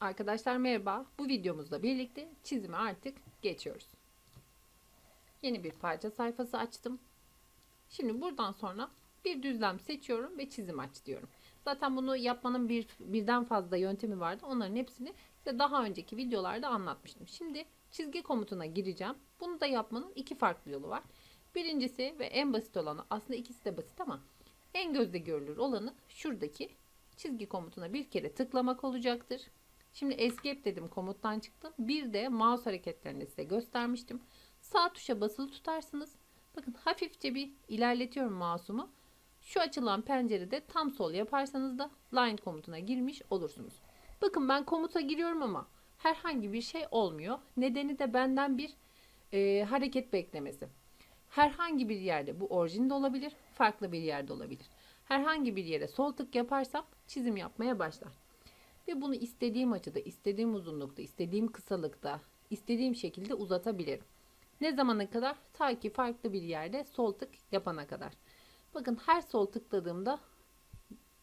Arkadaşlar merhaba. Bu videomuzla birlikte çizime artık geçiyoruz. Yeni bir parça sayfası açtım. Şimdi buradan sonra bir düzlem seçiyorum ve çizim aç diyorum. Zaten bunu yapmanın bir, birden fazla yöntemi vardı. Onların hepsini size daha önceki videolarda anlatmıştım. Şimdi çizgi komutuna gireceğim. Bunu da yapmanın iki farklı yolu var. Birincisi ve en basit olanı aslında ikisi de basit ama en gözde görülür olanı şuradaki çizgi komutuna bir kere tıklamak olacaktır. Şimdi escape dedim komuttan çıktım. Bir de mouse hareketlerini size göstermiştim. Sağ tuşa basılı tutarsınız. Bakın hafifçe bir ilerletiyorum mouse'umu. Şu açılan pencerede tam sol yaparsanız da line komutuna girmiş olursunuz. Bakın ben komuta giriyorum ama herhangi bir şey olmuyor. Nedeni de benden bir e, hareket beklemesi. Herhangi bir yerde bu orijinde olabilir, farklı bir yerde olabilir. Herhangi bir yere sol tık yaparsam çizim yapmaya başlar. Ve bunu istediğim açıda, istediğim uzunlukta, istediğim kısalıkta, istediğim şekilde uzatabilirim. Ne zamana kadar? Ta ki farklı bir yerde sol tık yapana kadar. Bakın her sol tıkladığımda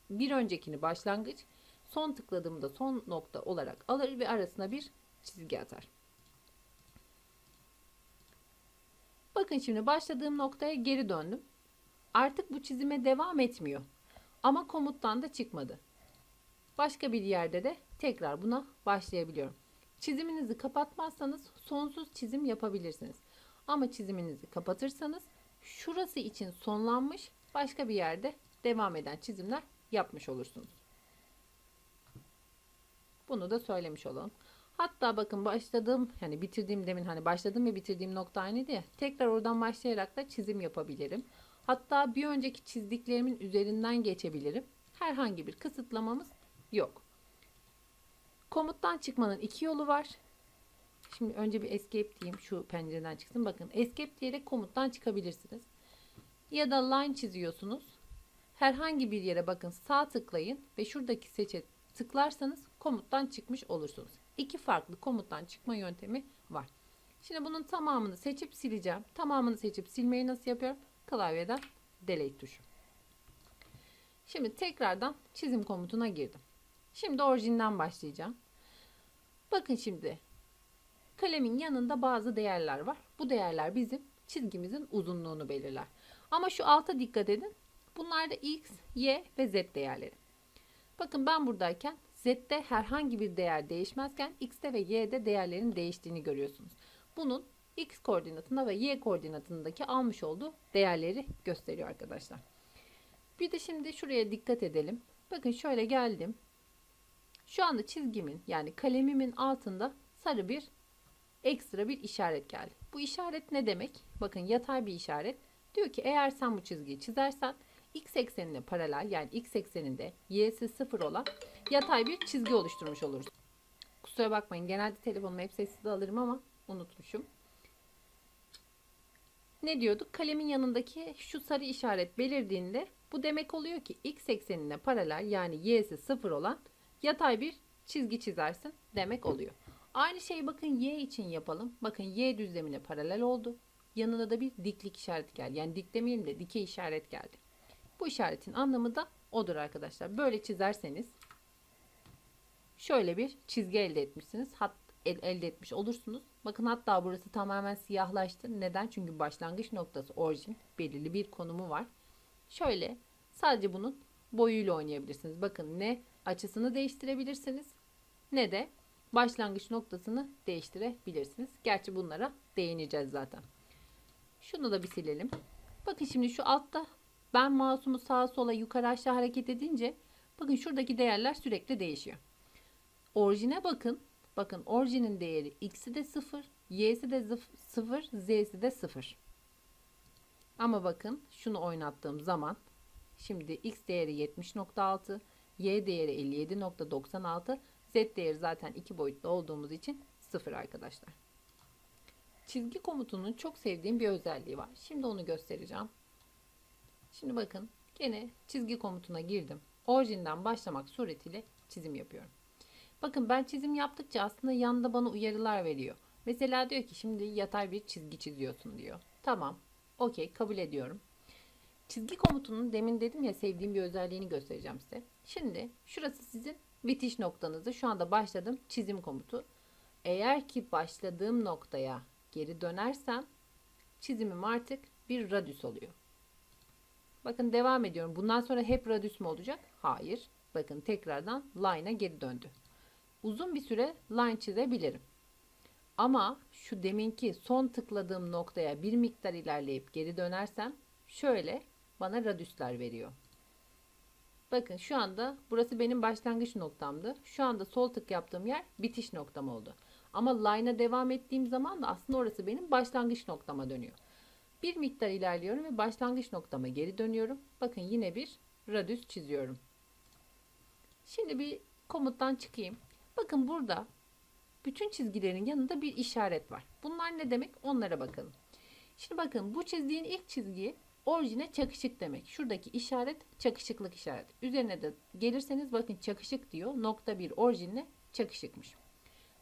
bir öncekini başlangıç, son tıkladığımda son nokta olarak alır ve arasına bir çizgi atar. Bakın şimdi başladığım noktaya geri döndüm. Artık bu çizime devam etmiyor. Ama komuttan da çıkmadı. Başka bir yerde de tekrar buna başlayabiliyorum. Çiziminizi kapatmazsanız sonsuz çizim yapabilirsiniz. Ama çiziminizi kapatırsanız şurası için sonlanmış başka bir yerde devam eden çizimler yapmış olursunuz. Bunu da söylemiş olalım. Hatta bakın başladığım yani bitirdiğim demin hani başladım ve bitirdiğim nokta aynıydı ya. Tekrar oradan başlayarak da çizim yapabilirim. Hatta bir önceki çizdiklerimin üzerinden geçebilirim. Herhangi bir kısıtlamamız yok. Komuttan çıkmanın iki yolu var. Şimdi önce bir escape diyeyim şu pencereden çıksın. Bakın escape diyerek komuttan çıkabilirsiniz. Ya da line çiziyorsunuz. Herhangi bir yere bakın sağ tıklayın ve şuradaki seçe tıklarsanız komuttan çıkmış olursunuz. İki farklı komuttan çıkma yöntemi var. Şimdi bunun tamamını seçip sileceğim. Tamamını seçip silmeyi nasıl yapıyorum? Klavyeden delete tuşu. Şimdi tekrardan çizim komutuna girdim. Şimdi orijinden başlayacağım. Bakın şimdi kalemin yanında bazı değerler var. Bu değerler bizim çizgimizin uzunluğunu belirler. Ama şu alta dikkat edin. Bunlar da x, y ve z değerleri. Bakın ben buradayken z'de herhangi bir değer değişmezken x'te ve y'de değerlerin değiştiğini görüyorsunuz. Bunun x koordinatında ve y koordinatındaki almış olduğu değerleri gösteriyor arkadaşlar. Bir de şimdi şuraya dikkat edelim. Bakın şöyle geldim. Şu anda çizgimin yani kalemimin altında sarı bir ekstra bir işaret geldi. Bu işaret ne demek? Bakın yatay bir işaret. Diyor ki eğer sen bu çizgiyi çizersen x eksenine paralel yani x ekseninde y'si sıfır olan yatay bir çizgi oluşturmuş oluruz. Kusura bakmayın genelde telefonumu hep sessiz alırım ama unutmuşum. Ne diyorduk? Kalemin yanındaki şu sarı işaret belirdiğinde bu demek oluyor ki x eksenine paralel yani y'si sıfır olan yatay bir çizgi çizersin demek oluyor. Aynı şeyi bakın y için yapalım. Bakın y düzlemine paralel oldu. Yanına da bir diklik işareti geldi. Yani dik demeyelim de dikey işaret geldi. Bu işaretin anlamı da odur arkadaşlar. Böyle çizerseniz şöyle bir çizgi elde etmişsiniz. Hat el, elde etmiş olursunuz. Bakın hatta burası tamamen siyahlaştı. Neden? Çünkü başlangıç noktası orijin belirli bir konumu var. Şöyle sadece bunun boyuyla oynayabilirsiniz. Bakın ne açısını değiştirebilirsiniz ne de başlangıç noktasını değiştirebilirsiniz. Gerçi bunlara değineceğiz zaten. Şunu da bir silelim. Bakın şimdi şu altta ben mouse'umu sağa sola yukarı aşağı hareket edince bakın şuradaki değerler sürekli değişiyor. Orijine bakın. Bakın orijinin değeri x'i de 0, y'si de 0, z'si de 0. Ama bakın şunu oynattığım zaman şimdi x değeri 70.6, y değeri 57.96, z değeri zaten iki boyutlu olduğumuz için 0 arkadaşlar. Çizgi komutunun çok sevdiğim bir özelliği var. Şimdi onu göstereceğim. Şimdi bakın gene çizgi komutuna girdim. Orijinden başlamak suretiyle çizim yapıyorum. Bakın ben çizim yaptıkça aslında yanında bana uyarılar veriyor. Mesela diyor ki şimdi yatay bir çizgi çiziyorsun diyor. Tamam. Okey kabul ediyorum. Çizgi komutunun demin dedim ya sevdiğim bir özelliğini göstereceğim size. Şimdi şurası sizin bitiş noktanızı. Şu anda başladım çizim komutu. Eğer ki başladığım noktaya geri dönersem çizimim artık bir radius oluyor. Bakın devam ediyorum. Bundan sonra hep radius mu olacak? Hayır. Bakın tekrardan line'a geri döndü. Uzun bir süre line çizebilirim. Ama şu deminki son tıkladığım noktaya bir miktar ilerleyip geri dönersem şöyle bana radiuslar veriyor. Bakın şu anda burası benim başlangıç noktamdı. Şu anda sol tık yaptığım yer bitiş noktam oldu. Ama line'a devam ettiğim zaman da aslında orası benim başlangıç noktama dönüyor. Bir miktar ilerliyorum ve başlangıç noktama geri dönüyorum. Bakın yine bir radius çiziyorum. Şimdi bir komuttan çıkayım. Bakın burada bütün çizgilerin yanında bir işaret var. Bunlar ne demek? Onlara bakalım. Şimdi bakın bu çizdiğin ilk çizgiyi orijine çakışık demek. Şuradaki işaret çakışıklık işareti. Üzerine de gelirseniz bakın çakışık diyor. Nokta bir orijinle çakışıkmış.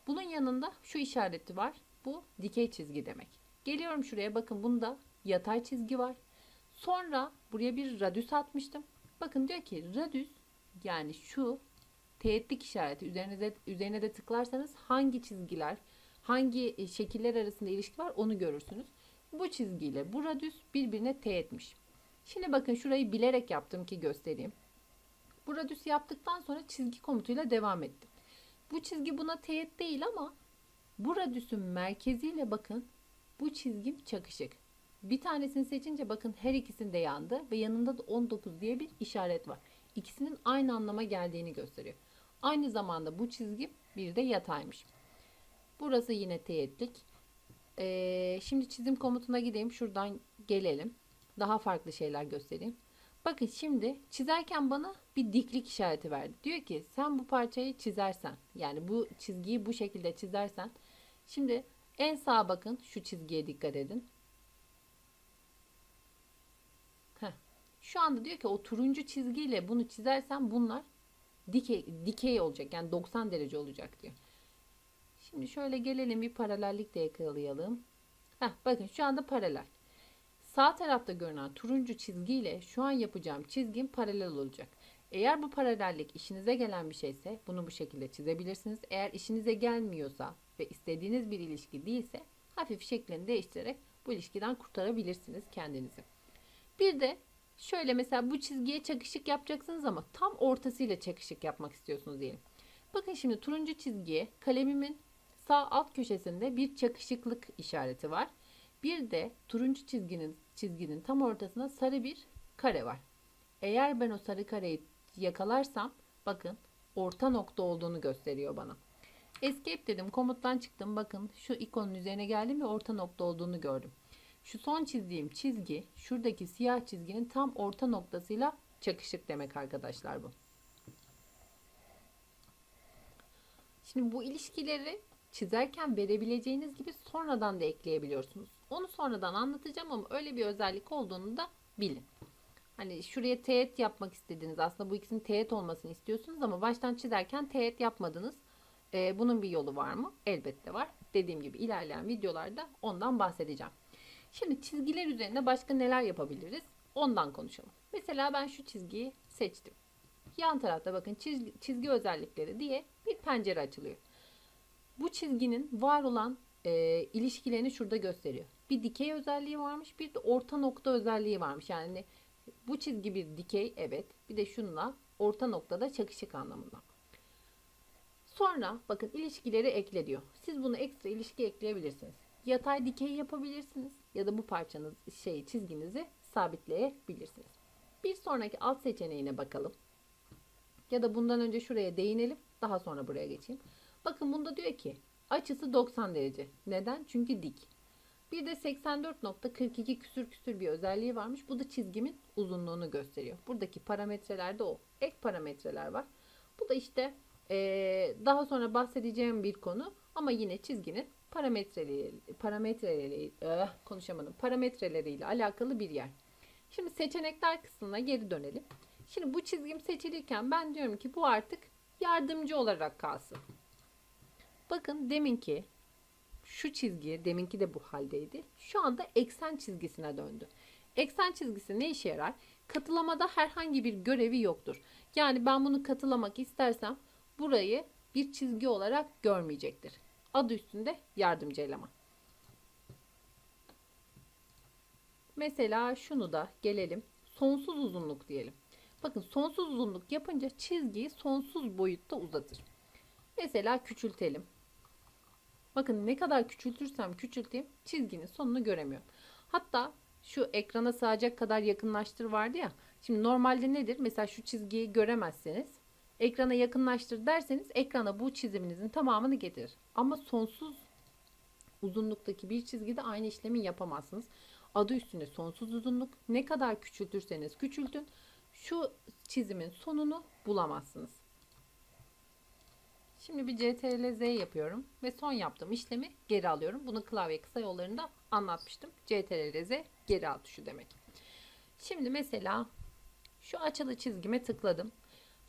Bunun yanında şu işareti var. Bu dikey çizgi demek. Geliyorum şuraya bakın bunda yatay çizgi var. Sonra buraya bir radius atmıştım. Bakın diyor ki radius yani şu teğetlik işareti üzerine de, üzerine de tıklarsanız hangi çizgiler, hangi e, şekiller arasında ilişki var onu görürsünüz. Bu çizgiyle bu radius birbirine teğetmiş. Şimdi bakın şurayı bilerek yaptım ki göstereyim. Bu radius yaptıktan sonra çizgi komutuyla devam ettim. Bu çizgi buna teğet değil ama bu radiusun merkeziyle bakın bu çizgim çakışık. Bir tanesini seçince bakın her ikisinde yandı ve yanında da 19 diye bir işaret var. İkisinin aynı anlama geldiğini gösteriyor. Aynı zamanda bu çizgi bir de yataymış. Burası yine teğetlik. Ee, şimdi çizim komutuna gideyim. Şuradan gelelim. Daha farklı şeyler göstereyim. Bakın şimdi çizerken bana bir diklik işareti verdi. Diyor ki sen bu parçayı çizersen yani bu çizgiyi bu şekilde çizersen şimdi en sağa bakın şu çizgiye dikkat edin. Heh. Şu anda diyor ki o turuncu çizgiyle bunu çizersen bunlar dikey, dikey olacak yani 90 derece olacak diyor. Şimdi şöyle gelelim bir paralellik de yakalayalım. Heh, bakın şu anda paralel. Sağ tarafta görünen turuncu çizgiyle şu an yapacağım çizgim paralel olacak. Eğer bu paralellik işinize gelen bir şeyse bunu bu şekilde çizebilirsiniz. Eğer işinize gelmiyorsa ve istediğiniz bir ilişki değilse hafif şeklini değiştirerek bu ilişkiden kurtarabilirsiniz kendinizi. Bir de şöyle mesela bu çizgiye çakışık yapacaksınız ama tam ortasıyla çakışık yapmak istiyorsunuz diyelim. Bakın şimdi turuncu çizgiye kalemimin sağ alt köşesinde bir çakışıklık işareti var. Bir de turuncu çizginin çizginin tam ortasında sarı bir kare var. Eğer ben o sarı kareyi yakalarsam bakın orta nokta olduğunu gösteriyor bana. Escape dedim komuttan çıktım bakın şu ikonun üzerine geldim ve orta nokta olduğunu gördüm. Şu son çizdiğim çizgi şuradaki siyah çizginin tam orta noktasıyla çakışık demek arkadaşlar bu. Şimdi bu ilişkileri çizerken verebileceğiniz gibi sonradan da ekleyebiliyorsunuz. Onu sonradan anlatacağım ama öyle bir özellik olduğunu da bilin. Hani şuraya teğet yapmak istediniz. Aslında bu ikisinin teğet olmasını istiyorsunuz ama baştan çizerken teğet yapmadınız. Ee, bunun bir yolu var mı? Elbette var. Dediğim gibi ilerleyen videolarda ondan bahsedeceğim. Şimdi çizgiler üzerinde başka neler yapabiliriz? Ondan konuşalım. Mesela ben şu çizgiyi seçtim. Yan tarafta bakın çizgi, çizgi özellikleri diye bir pencere açılıyor. Bu çizginin var olan e, ilişkilerini şurada gösteriyor. Bir dikey özelliği varmış, bir de orta nokta özelliği varmış. Yani bu çizgi bir dikey, evet. Bir de şunla orta noktada çakışık anlamında. Sonra bakın ilişkileri ekle diyor. Siz bunu ekstra ilişki ekleyebilirsiniz. Yatay dikey yapabilirsiniz ya da bu parçanız şey çizginizi sabitleyebilirsiniz. Bir sonraki alt seçeneğine bakalım. Ya da bundan önce şuraya değinelim. Daha sonra buraya geçeyim. Bakın bunda diyor ki açısı 90 derece. Neden? Çünkü dik. Bir de 84.42 küsür küsür bir özelliği varmış. Bu da çizgimin uzunluğunu gösteriyor. Buradaki parametrelerde o. Ek parametreler var. Bu da işte ee, daha sonra bahsedeceğim bir konu ama yine çizginin parametreleri, parametreleri eh, konuşamadım. Parametreleriyle alakalı bir yer. Şimdi seçenekler kısmına geri dönelim. Şimdi bu çizgim seçilirken ben diyorum ki bu artık yardımcı olarak kalsın. Bakın deminki şu çizgi, deminki de bu haldeydi. Şu anda eksen çizgisine döndü. Eksen çizgisi ne işe yarar? Katılamada herhangi bir görevi yoktur. Yani ben bunu katılamak istersem burayı bir çizgi olarak görmeyecektir. Adı üstünde yardımcı eleman. Mesela şunu da gelelim. Sonsuz uzunluk diyelim. Bakın sonsuz uzunluk yapınca çizgiyi sonsuz boyutta uzatır. Mesela küçültelim. Bakın ne kadar küçültürsem küçülteyim çizginin sonunu göremiyorum. Hatta şu ekrana sığacak kadar yakınlaştır vardı ya. Şimdi normalde nedir? Mesela şu çizgiyi göremezseniz ekrana yakınlaştır derseniz ekrana bu çiziminizin tamamını getirir. Ama sonsuz uzunluktaki bir çizgide aynı işlemi yapamazsınız. Adı üstünde sonsuz uzunluk. Ne kadar küçültürseniz küçültün şu çizimin sonunu bulamazsınız. Şimdi bir CTRL Z yapıyorum ve son yaptığım işlemi geri alıyorum. Bunu klavye kısa yollarında anlatmıştım. CTRL Z geri al tuşu demek. Şimdi mesela şu açılı çizgime tıkladım.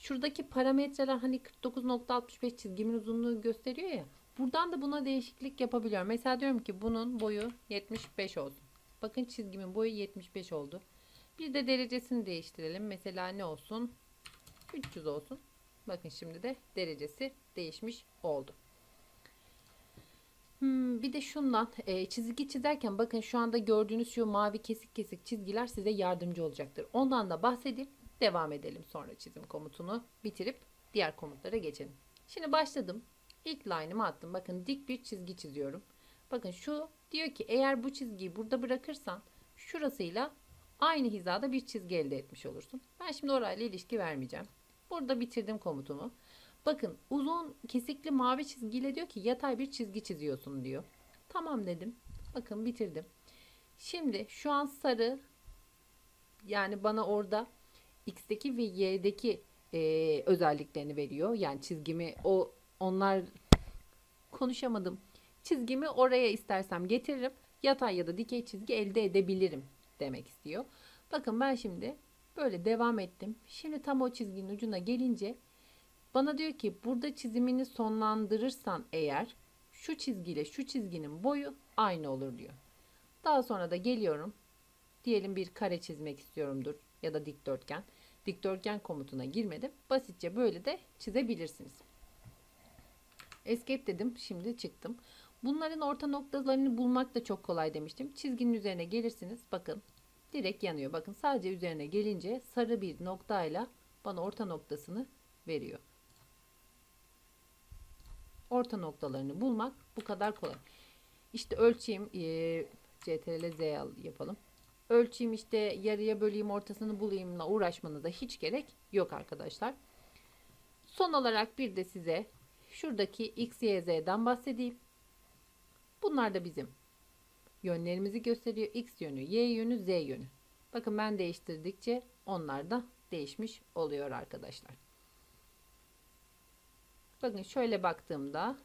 Şuradaki parametreler hani 49.65 çizgimin uzunluğu gösteriyor ya. Buradan da buna değişiklik yapabiliyorum. Mesela diyorum ki bunun boyu 75 olsun. Bakın çizgimin boyu 75 oldu. Bir de derecesini değiştirelim. Mesela ne olsun? 300 olsun. Bakın şimdi de derecesi değişmiş oldu. Hmm, bir de şundan e, çizgi çizerken bakın şu anda gördüğünüz şu mavi kesik kesik çizgiler size yardımcı olacaktır. Ondan da bahsedip devam edelim sonra çizim komutunu bitirip diğer komutlara geçelim. Şimdi başladım. İlk line'ımı attım. Bakın dik bir çizgi çiziyorum. Bakın şu diyor ki eğer bu çizgiyi burada bırakırsan şurasıyla aynı hizada bir çizgi elde etmiş olursun. Ben şimdi orayla ilişki vermeyeceğim. Burada bitirdim komutumu. Bakın uzun kesikli mavi çizgiyle diyor ki yatay bir çizgi çiziyorsun diyor. Tamam dedim. Bakın bitirdim. Şimdi şu an sarı yani bana orada x'teki ve y'deki e, özelliklerini veriyor. Yani çizgimi o onlar konuşamadım. Çizgimi oraya istersem getiririm. Yatay ya da dikey çizgi elde edebilirim demek istiyor. Bakın ben şimdi böyle devam ettim. Şimdi tam o çizginin ucuna gelince bana diyor ki burada çizimini sonlandırırsan eğer şu çizgiyle şu çizginin boyu aynı olur diyor. Daha sonra da geliyorum. Diyelim bir kare çizmek istiyorumdur ya da dikdörtgen. Dikdörtgen komutuna girmedim. Basitçe böyle de çizebilirsiniz. Escape dedim. Şimdi çıktım. Bunların orta noktalarını bulmak da çok kolay demiştim. Çizginin üzerine gelirsiniz. Bakın direkt yanıyor. Bakın sadece üzerine gelince sarı bir noktayla bana orta noktasını veriyor. Orta noktalarını bulmak bu kadar kolay. İşte ölçeyim. E, CTRL Z yapalım. Ölçeyim işte yarıya böleyim ortasını bulayımla uğraşmanıza hiç gerek yok arkadaşlar. Son olarak bir de size şuradaki X, Y, Z'den bahsedeyim. Bunlar da bizim yönlerimizi gösteriyor. X yönü, Y yönü, Z yönü. Bakın ben değiştirdikçe onlar da değişmiş oluyor arkadaşlar. Bakın şöyle baktığımda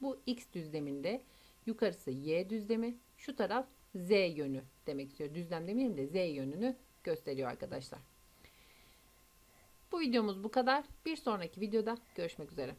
bu X düzleminde yukarısı Y düzlemi, şu taraf Z yönü demek istiyor. Düzlem demeyelim de Z yönünü gösteriyor arkadaşlar. Bu videomuz bu kadar. Bir sonraki videoda görüşmek üzere.